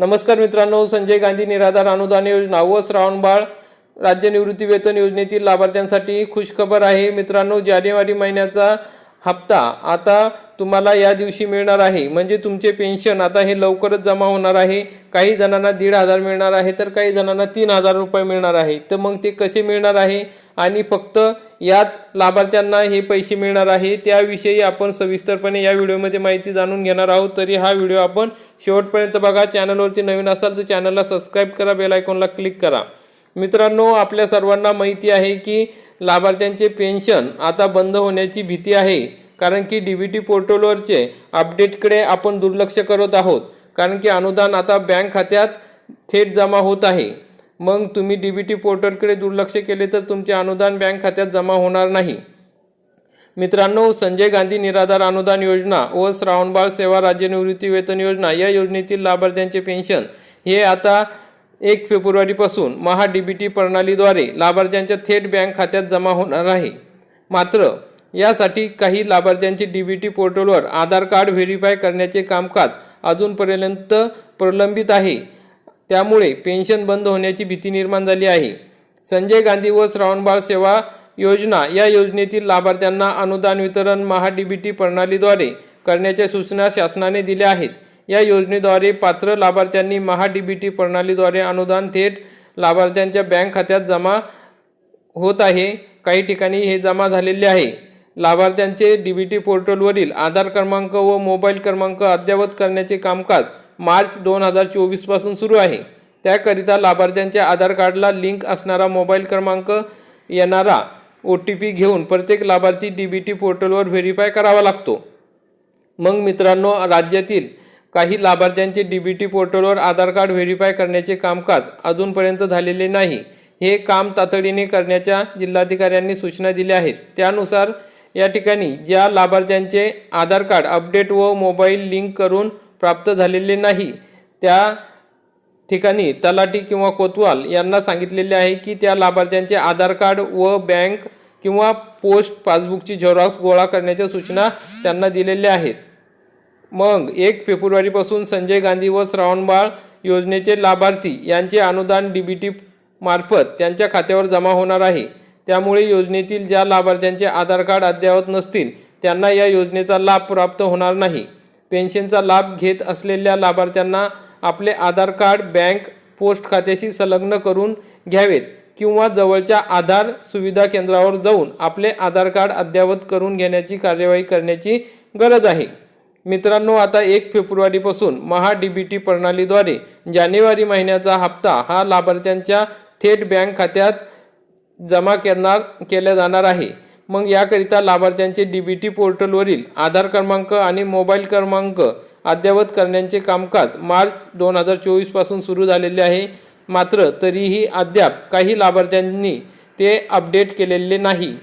नमस्कार मित्रांनो संजय गांधी निराधार अनुदान योजना व श्रावणबाळ राज्य निवृत्ती वेतन योजनेतील लाभार्थ्यांसाठी खुशखबर आहे. मित्रांनो जानेवारी महिन्याचा हप्ता आता तुम्हाला या दिवशी मिळणार आहे. म्हणजे तुमचे पेन्शन आता हे लवकरच जमा होणार आहे. काही जणांना दीड हजार मिळणार आहे तर काही जणांना तीन हजार रुपये मिळणार आहे. तर मग ते कसे मिळणार आहे? आणि फक्त याच लाभार्थ्यांना हे पैसे मिळणार आहे. त्याविषयी आपण सविस्तरपणे या व्हिडिओमध्ये माहिती जाणून घेणार आहोत. तरी हा व्हिडिओ आपण शेवटपर्यंत बघा. चॅनलवरती नवीन असाल तर चॅनलला सबस्क्राईब करा. बेल आयकॉनला क्लिक करा. मित्रांनो आपल्या सर्वांना माहिती आहे की लाभार्थ्यांचे पेन्शन आता बंद होण्याची भीती आहे. कारण की डी बी टी पोर्टलवरचे अपडेटकडे आपण दुर्लक्ष करत आहोत. कारण की अनुदान आता बँक खात्यात थेट जमा होत आहे. मग तुम्ही डी बी टी पोर्टलकडे दुर्लक्ष केले तर तुमचे अनुदान बँक खात्यात जमा होणार नाही. मित्रांनो संजय गांधी निराधार अनुदान योजना व श्रावणबाळ सेवा राज्य निवृत्ती वेतन योजना या योजनेतील लाभार्थ्यांचे पेन्शन हे आता एक फेब्रुवारीपासून महा डी बी टी प्रणालीद्वारे लाभार्थ्यांच्या थेट बँक खात्यात जमा होणार आहे. मात्र यासाठी काही लाभार्थ्यांचे डी बी टी पोर्टलवर आधार कार्ड व्हेरीफाय करण्याचे कामकाज अजूनपर्यंत प्रलंबित आहे. त्यामुळे पेन्शन बंद होण्याची भीती निर्माण झाली आहे. संजय गांधी व श्रावणबाळ सेवा योजना या योजनेतील लाभार्थ्यांना अनुदान वितरण महा डी बी टी प्रणालीद्वारे करण्याच्या सूचना शासनाने दिल्या आहेत. या योजनेद्वारे पात्र लाभार्थ्यांनी महा डी बी टी प्रणालीद्वारे अनुदान थेट लाभार्थ्यांच्या बँक खात्यात जमा होत आहे. काही ठिकाणी हे जमा झालेले आहे. लाभार्थ्यांचे डी बी टी पोर्टलवरील आधार क्रमांक व मोबाईल क्रमांक अद्ययावत करण्याचे कामकाज मार्च दोन हजार चोवीसपासून सुरू आहे. त्याकरिता लाभार्थ्यांच्या आधार कार्डला लिंक असणारा मोबाईल क्रमांक येणारा ओ टी पी घेऊन प्रत्येक लाभार्थी डी बी टी पोर्टलवर व्हेरीफाय करावा लागतो. मग मित्रांनो राज्यातील काही लाभार्थ्यांचे डी बी टी पोर्टलवर आधार कार्ड व्हेरीफाय करण्याचे कामकाज अजूनपर्यंत झालेले नाही. हे काम तातडीने करण्याच्या जिल्हाधिकाऱ्यांनी सूचना दिल्या आहेत. त्यानुसार या ठिकाणी ज्या लाभार्थ्यांचे आधार कार्ड अपडेट व मोबाईल लिंक करून प्राप्त झालेले नाही त्या ठिकाणी तलाठी किंवा कोतवाल यांना सांगितलेले आहे की त्या लाभार्थ्यांचे आधार कार्ड व बँक किंवा पोस्ट पासबुकची झेरॉक्स गोळा करण्याच्या सूचना त्यांना दिलेल्या आहेत. मग एक फेब्रुवारीपासून संजय गांधी व श्रावणबाळ योजनेचे लाभार्थी यांचे अनुदान डी बी टी मार्फत त्यांच्या खात्यावर जमा होणार आहे. त्यामुळे योजनेतील ज्या लाभार्थ्यांचे आधार कार्ड अद्ययावत नसतील त्यांना या योजनेचा लाभ प्राप्त होणार नाही. पेन्शनचा लाभ घेत असलेल्या लाभार्थ्यांना आपले आधार कार्ड बँक पोस्ट खात्याशी संलग्न करून घ्यावेत किंवा जवळच्या आधार सुविधा केंद्रावर जाऊन आपले आधार कार्ड अद्ययावत करून घेण्याची कार्यवाही करण्याची गरज आहे. मित्रांनो आता एक फेब्रुवारीपासून महा डी बी टी प्रणालीद्वारे जानेवारी महिन्याचा हप्ता हा लाभार्थ्यांच्या थेट बँक खात्यात जमा करणार केल्या जाणार आहे. मग याकरिता लाभार्थ्यांचे डी बी टी पोर्टलवरील आधार क्रमांक आणि मोबाईल क्रमांक अद्ययावत करण्याचे कामकाज मार्च दोन हजार चोवीसपासून सुरू झालेले आहे. मात्र तरीही अद्याप काही लाभार्थ्यांनी ते अपडेट केलेले नाही.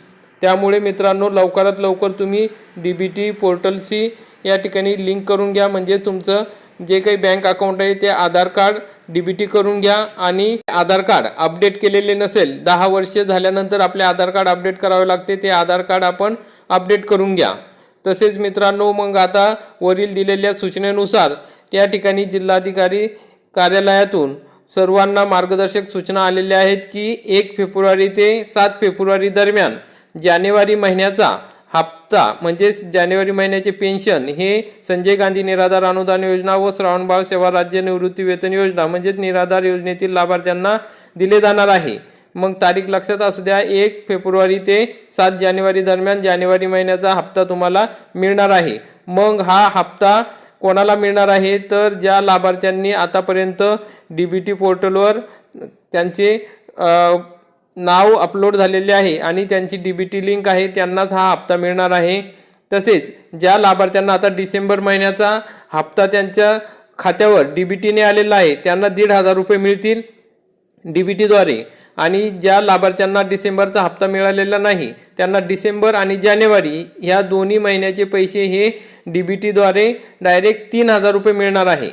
त्यामुळे मित्रांनो लवकरात लवकर तुम्ही डी बी टी पोर्टलशी या ठिकाणी लिंक करून घ्या. म्हणजे तुमचं जे काही बँक अकाउंट आहे ते Aadhaar card D B T करून घ्या. आणि आधार कार्ड अपडेट केलेले नसेल दहा वर्षे झाल्यानंतर आपले आधार कार्ड अपडेट करावे लागते. ते आधार कार्ड आपण अपडेट करून घ्या. तसेच मित्रांनो मग आता वरील दिलेल्या सूचनेनुसार त्या ठिकाणी जिल्हाधिकारी कार्यालयातून सर्वांना मार्गदर्शक सूचना आलेल्या आहेत की एक फेब्रुवारी ते सात फेब्रुवारी दरम्यान जानेवारी महिन्याचा हप्ता म्हणजेच जानेवारी महिन्याचे पेन्शन हे संजय गांधी निराधार अनुदान योजना व श्रावणबाळ सेवा राज्य निवृत्ती वेतन योजना म्हणजेच निराधार योजनेतील लाभार्थ्यांना दिले जाणार आहे. मग तारीख लक्षात असू द्या एक फेब्रुवारी ते सात जानेवारी दरम्यान जानेवारी महिन्याचा हप्ता तुम्हाला मिळणार आहे. मग हा हप्ता कोणाला मिळणार आहे? तर ज्या लाभार्थ्यांनी आतापर्यंत डी बी टी पोर्टलवर त्यांचे नाव अपलोड झालेले आहे आणि त्यांची डी बी टी लिंक आहे त्यांनाच हा हप्ता मिळणार आहे. तसेच ज्या लाभार्थ्यांना आता डिसेंबर महिन्याचा हप्ता त्यांच्या खात्यावर डी बी टीने आलेला आहे त्यांना दीड हजार रुपये मिळतील डी बी टीद्वारे आणि ज्या लाभार्थ्यांना डिसेंबरचा हप्ता मिळालेला नाही त्यांना डिसेंबर आणि जानेवारी ह्या दोन्ही महिन्याचे पैसे हे डी बी टीद्वारे डायरेक्ट तीन हजार रुपये मिळणार आहे.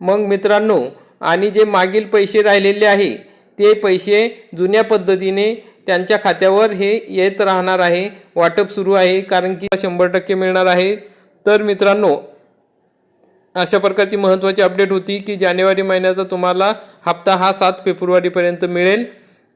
मग मित्रांनो आणि जे मागील पैसे राहिलेले आहे ते पैसे जुन्या पद्धतीने त्यांच्या खात्यावर हे येत राहणार आहे. वाटप सुरू आहे कारण की शंभर टक्के मिळणार आहे. तर मित्रांनो अशा प्रकारची महत्त्वाची अपडेट होती की जानेवारी महिन्याचा तुम्हाला हप्ता हा सात फेब्रुवारीपर्यंत मिळेल.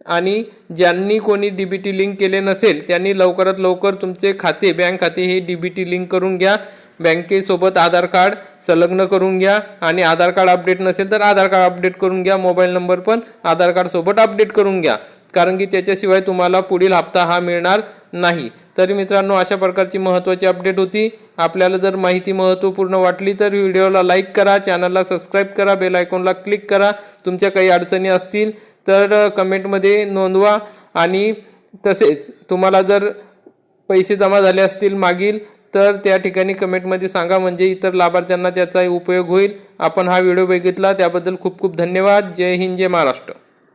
आणि ज्यांनी कोणी डी बी टी लिंक केले नसेल त्यांनी लवकरात लवकर तुमचे खाते बँक खाते हे डी बी टी लिंक करून घ्या. बँकेसोबत आधार कार्ड संलग्न करून घ्या. आणि आधार कार्ड अपडेट नसेल तर आधार कार्ड अपडेट करून घ्या. मोबाईल नंबर पण आधार कार्डसोबत अपडेट करून घ्या. कारण की त्याच्याशिवाय तुम्हाला पुढील हप्ता हा मिळणार नाही. तरी मित्रांनो अशा प्रकारची महत्त्वाची अपडेट होती. आपल्याला जर माहिती महत्त्वपूर्ण वाटली तर व्हिडिओला लाईक करा. चॅनलला सबस्क्राईब करा. बेल आयकॉनला क्लिक करा. तुमच्या काही अडचणी असतील तर कमेंटमध्ये नोंदवा आणि तसेच तुम्हाला जर पैसे जमा झाले असतील मागील तर त्या ठिकाणी कमेंटमध्ये सांगा. म्हणजे इतर लाभार्थ्यांना त्याचा उपयोग होईल. आपण हा व्हिडिओ बघितला. त्याबद्दल खूप खूप धन्यवाद. जय हिंद जय महाराष्ट्र.